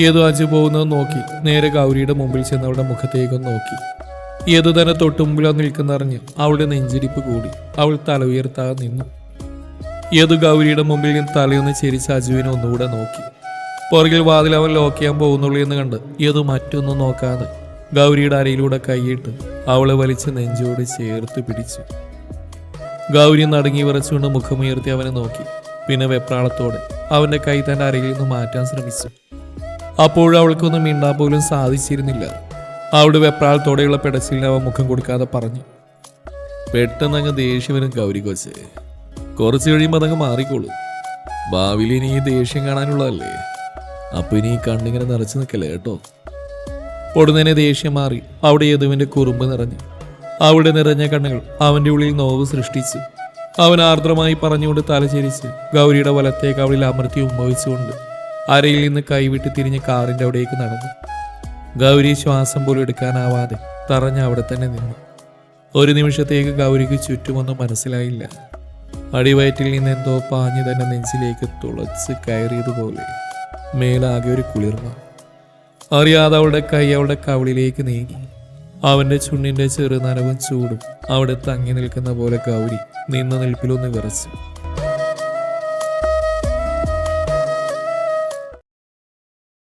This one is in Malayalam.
ഏതോ അജു പോകുന്നത് നോക്കി. നേരെ ഗൗരിയുടെ മുമ്പിൽ ചെന്ന് അവളുടെ മുഖത്തേക്ക് നോക്കി. ഏതു തന്നെ തൊട്ടുമുമ്പിലോ നിൽക്കുന്നറിഞ്ഞ് അവളുടെ നെഞ്ചിരിപ്പ് കൂടി. അവൾ തല ഉയർത്താൻ നിന്നു. ഏതു ഗൗരിയുടെ മുമ്പിൽ നിന്ന് തലയൊന്ന് ചിരിച്ച് അജുവിനെ ഒന്നുകൂടെ നോക്കി. പുറകിൽ വാതിൽ അവൻ ലോക്ക് ചെയ്യാൻ പോകുന്നുള്ളൂ എന്ന് കണ്ട് ഏതു മറ്റൊന്നും നോക്കാതെ ഗൗരിയുടെ അരയിലൂടെ കൈയിട്ട് അവളെ വലിച്ച് നെഞ്ചോട് ചേർത്ത് പിടിച്ചു. ഗൗരി നടങ്ങി വിറച്ചുകൊണ്ട് മുഖമുയർത്തി അവനെ നോക്കി. പിന്നെ വെപ്രാളത്തോടെ അവന്റെ കൈ തന്റെ അരയിൽ നിന്ന് മാറ്റാൻ ശ്രമിച്ചു. അപ്പോഴും അവൾക്കൊന്നും മിണ്ടാൻ പോലും സാധിച്ചിരുന്നില്ല. അവിടെ വെപ്രാളത്തോടെയുള്ള പെടച്ചിലിന് അവൻ മുഖം കൊടുക്കാതെ പറഞ്ഞു പെട്ടെന്ന് അങ്ങ് ദേഷ്യം വരും ഗൗരി കൊച്ചേ. കുറച്ച് കഴിയുമ്പോൾ അതങ്ങ് മാറിക്കോളൂ. ഭാവിയിൽ ഇനി ഈ ദേഷ്യം കാണാനുള്ളതല്ലേ? അപ്പൊ ഇനി ഈ കണ്ണിങ്ങനെ നിറച്ചു നിൽക്കല്ലേ കേട്ടോ? ഉടനെ ദേഷ്യം മാറി അവിടെ യദുവിന്റെ കുറുമ്പ് നിറഞ്ഞു. അവിടെ നിറഞ്ഞ കണ്ണുകൾ അവന്റെ ഉള്ളിൽ നോവ് സൃഷ്ടിച്ചു. അവൻ ആർദ്രമായി പറഞ്ഞുകൊണ്ട് തലചരിച്ച് ഗൗരിയുടെ വലത്തേക്ക് അവളിൽ അമർത്തി ഉമ്മവിച്ചുകൊണ്ട് അരയിൽ നിന്ന് കൈവിട്ട് തിരിഞ്ഞ് കാറിന്റെ അവിടേക്ക് നടന്നു. ഗൗരി ശ്വാസം പോലും എടുക്കാനാവാതെ തറഞ്ഞ് അവിടെ തന്നെ നിന്നു. ഒരു നിമിഷത്തേക്ക് ഗൗരിക്ക് ചുറ്റുമൊന്നും മനസ്സിലായില്ല. അടിവയറ്റിൽ നിന്ന് എന്തോ പാഞ്ഞ് തന്നെ നെഞ്ചിലേക്ക് തുളച്ച് കയറിയതുപോലെ മേലാകെ ഒരു കുളിർമ. അറിയാതെ അവളുടെ കൈ അവളുടെ കവിളിലേക്ക് നീങ്ങി. അവന്റെ ചുണ്ണിന്റെ ചെറുനനവും ചൂടും അവിടെ തങ്ങി നിൽക്കുന്ന പോലെ ഗൗരി നിന്ന നിൽപ്പിലൊന്ന് വിറച്ചു.